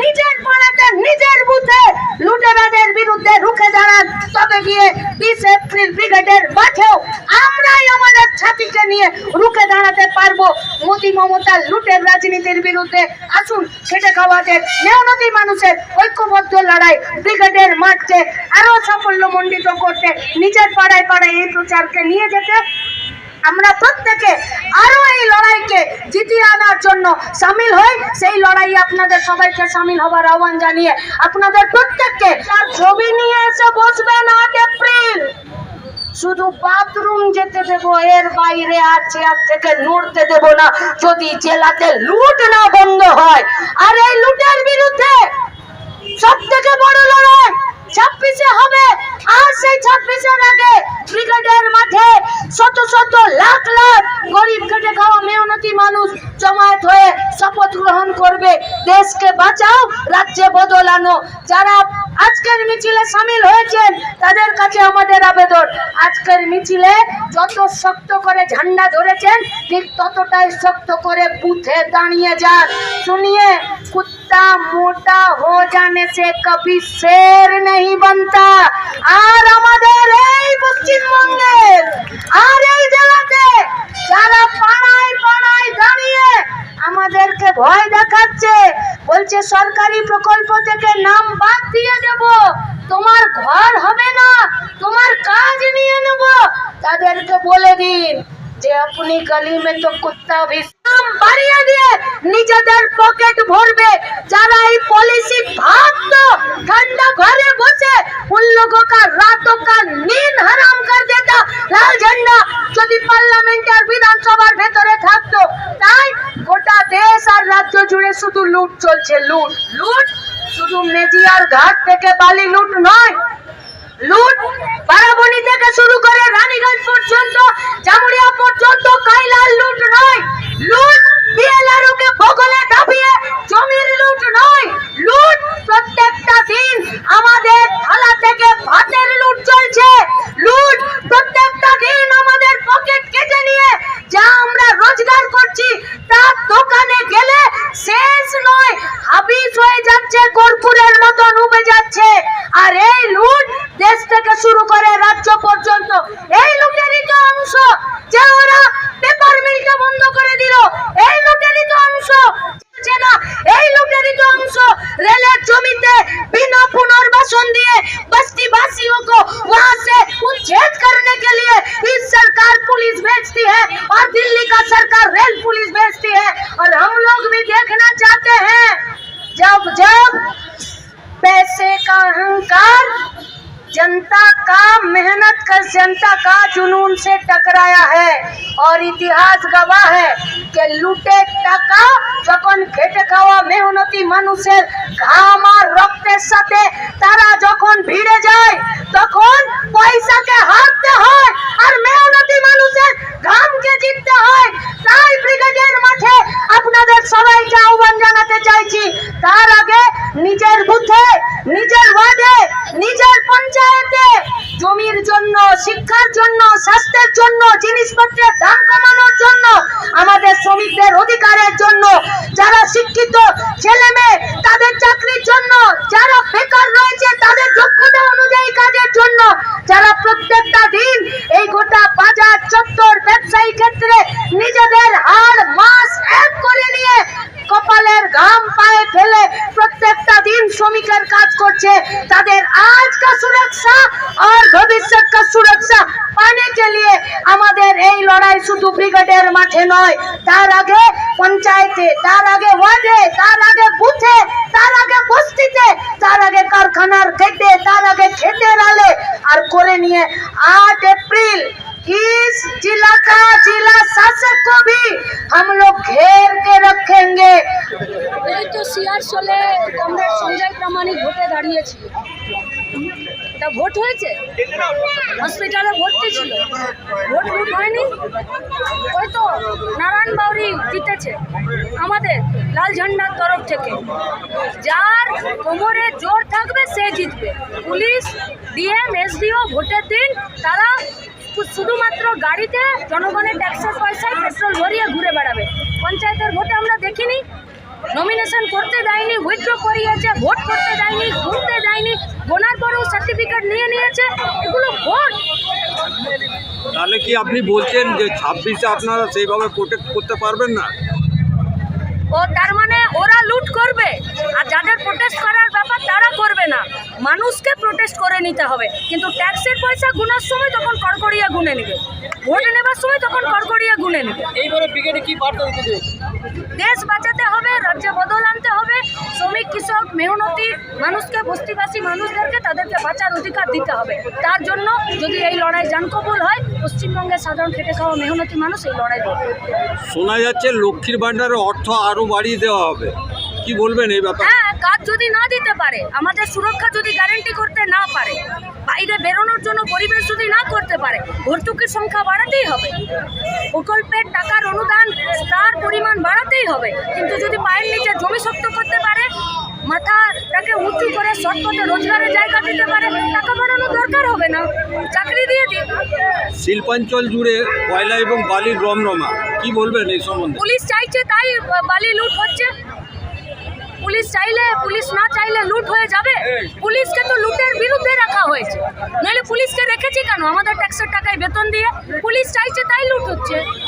নিজের পাড়াতে, নিজের বুথে লুটেরাদের বিরুদ্ধে রুখে দাঁড়ান। তবে গিয়ে বিশ এপ্রিল ব্রিগেডের মাঠেও আমরাই আমাদের ছাতিকে নিয়ে রুখে দাঁড়াতে পারব। মোদি মমতার লুটের রাজনীতির বিরুদ্ধে আসুন, খেটে খাওয়াদের মেহনতি মানুষের ঐক্যবদ্ধ লড়াই ব্রিগেডের মাঠকে আরও সাফল্যমণ্ডিত করতে, নিজের পাড়ায় পাড়ায় এই প্রচারকে নিয়ে যেতে আমরা প্রত্যেকে আরও এই লড়াইকে জিতিয়ে আনার জন্য সামিল হই। সেই লড়াইয়ে আপনাদের সবাইকে সামিল হবার আহ্বান জানিয়ে আপনাদের প্রত্যেককে তার ছবি নিয়ে এসে বসবেন আট এপ্রিল। শুধু বাথরুম যেতে দেব, এর বাইরে আর চেয়ার থেকে নড়তে দেব না। যদি জেলাতে লুট না বন্ধ হয়, আর এই লুটের বিরুদ্ধে সব থেকে বড় লড়াই ছাব্বিশে হবে আর সেই ছাব্বিশের আগে ব্রিগেডের মাঠে শত শত লাখ লাখ গরিব খেটে খাওয়া মেহনতি মানুষ জমায়েত হয়ে শপথ গ্রহণ করবে দেশকে বাঁচাও, রাজ্যে বদলানো যারা আজকের মিছিলে সামিল হয়েছেন, তাদের কাছে আমাদের আবেদন। আজকের মিছিলে যত শক্ত করে ঝান্ডা ধরেছেন, ঠিক ততটাই শক্ত করে বুথে দাঁড়িয়ে যান। শুনিয়ে, কুত্তা মোটা হো জানে সে কবি শের নেই বনতা। আর আমাদের এই পশ্চিমবঙ্গের, আর এই জেলাতে তাদেরকে বলে দিন যে আপনি কালিমে তো কুত্তা ইসলাম বাড়িয়ে দিয়ে নিজেদের পকেট ভরবে। যারা এই পলিসি ভাবত, ঠান্ডা ঘরে বসে উন লোগো কা রাতো কা নীন হারাম কর দেতা লাল ঝান্ডা যদি পার্লামেন্ট আর বিধানসভার ভেতরে থাকতো, তাই গোটা দেশ আর রাজ্য জুড়ে শুধু লুট চলছে, লুট লুট। শুধু মেজিয়ার ঘাট থেকে বালি লুট নয় লুট বারাবণী থেকে শুরু করে রানীগঞ্জ পর্যন্ত জামুড়িয়া পর্যন্ত কাইলার লুট নয় লুট मेहनत का जनता का जुनून से टकराया है और इतिहास गवाह है कि लूटे টাকা যখন খেটে খাওয়া মেহনতি মানুষের ঘাম আর রক্তের সাথে তারা যখন ভিড়ে যায় তখন পয়সাকে হারতে হয় আর মেহনতি মানুষের ঘামকে জিততে হয় তাই ব্রিগেডের মাঠে আপনাদের সবাইকে আহ্বান জানাতে চাইছি তার আগে নিজের বুথে নিজের শিক্ষার জন্য, স্বাস্থ্যের জন্য, জিনিসপত্রের দাম কমানোর জন্য, আমাদের শ্রমিকদের অধিকারের জন্য, যারা শিক্ষিত ছেলে মেয়ে, তাদের চাকরির জন্য, যারা বেকার রয়েছে, তাদের শ্রমিকের কাজ করছে, তাদের আজ কা সুরক্ষা আর ভবিষ্যৎ কা সুরক্ষা পানে কে লিয়ে আমাদের এই লড়াই শুধু ব্রিগেডের মাঠে নয়, তার আগে পঞ্চায়েতে, তার আগে ওয়ার্ডে, তার আগে বুথে, তার আগে বস্তিতে, তার আগে কারখানার খেতে তার আগে খেতে আলে, আর করে নিয়ে আট এপ্রিল इस जिला का जिला शासक को भी हम लोग घेर के रखेंगे এই তো সিআর সোলে কমরেড সঞ্জয় প্রামাণিক ভোটে দাঁড়িয়েছিল তা ভোট হয়েছে হসপিটালে ভর্তি ছিল ভোট ভোট হয়নি ওই তো নারায়ণ বাউরি জিতেছে আমাদের লাল ঝান্ডার তরফ থেকে যার কোমরে জোর থাকবে সে জিতবে পুলিশ ডিএম এসডিও ভোটের দিন তারা শুধুমাত্র গাড়িতে জনগণের ট্যাক্সের পয়সায় পেট্রোল ভরিয়ে ঘুরে বেড়াবে। পঞ্চায়েতের ভোটে আমরা দেখিনি। নমিনেশন করতে দেয়নি উইথড্র করিয়েছে ভোট করতে দেয়নি ঘুরতে দেয়নি গোনার পরেও সার্টিফিকেট নিয়ে নিয়েছে এগুলো ভোট তাহলে কি আপনি বলছেন যে ছাব্বিশে আপনারা সেইভাবে প্রোটেক্ট করতে পারবেন না? ও তার মানে ওরা লুট করবে। আর যাদের প্রোটেস্ট করার ব্যাপার তারা করবে না। মানুষকে প্রোটেস্ট করে নিতে হবে। কিন্তু ট্যাক্সের পয়সা গুনার সময় তখন কড়কড়িয়া গুনে নেবে। ভোট নেবার সময় তখন কড়কড়িয়া গুনে নেবে। এইবারে ব্রিগেডে কি বার্তা দিতে দেশ বাঁচাতে হবে রাজ্যে বদল আনতে হবে। শ্রমিক কৃষক মেহনতি মানুষকে বস্তিবাসী মানুষদেরকে তাদেরকে বাঁচার অধিকার দিতে হবে। তার জন্য যদি এই লড়াই জানকবুল হয় পশ্চিমবঙ্গের সাধারণ খেটে খাওয়া মেহনতি মানুষ এই লড়াই শোনা যাচ্ছে লক্ষ্মীর ভাণ্ডারের অর্থ আরও বাড়িয়ে দেওয়া হবে। কি বলবেন এই ব্যাপারে? হ্যাঁ কাজ যদি না দিতে পারে আমাদের সুরক্ষা যদি গ্যারেন্টি করতে না পারে বাইরে বেরোনোর জন্য পরিবেশ যদি না করতে পারে ভর্তুকির সংখ্যা বাড়াতেই হবে। প্রকল্পের টাকার অনুদান তার পরিমাণ বাড়াতেই হবে। কিন্তু যদি পায়ের নিচে জমি শক্ত করতে পারে মাথাটাকে উঁচু করে সৎপথে রোজগারের জায়গা দিতে পারে টাকা বাড়ানোর দরকার হবে না। চাকরি দিয়ে দিন। শিল্পাঞ্চল জুড়ে কয়লা এবং বালির রমরমা কি বলবেন এই সম্বন্ধে? পুলিশ চাইছে তাই বালি লুট হচ্ছে। পুলিশ চাইলে, পুলিশ না চাইলে লুট হয়ে যাবে। পুলিশকে তো লুটের বিরুদ্ধে রাখা হয়েছে। নইলে পুলিশকে রেখেছি কেন? আমাদের ট্যাক্সের টাকায় বেতন দিয়ে। পুলিশ চাইছে, তাই লুট হচ্ছে।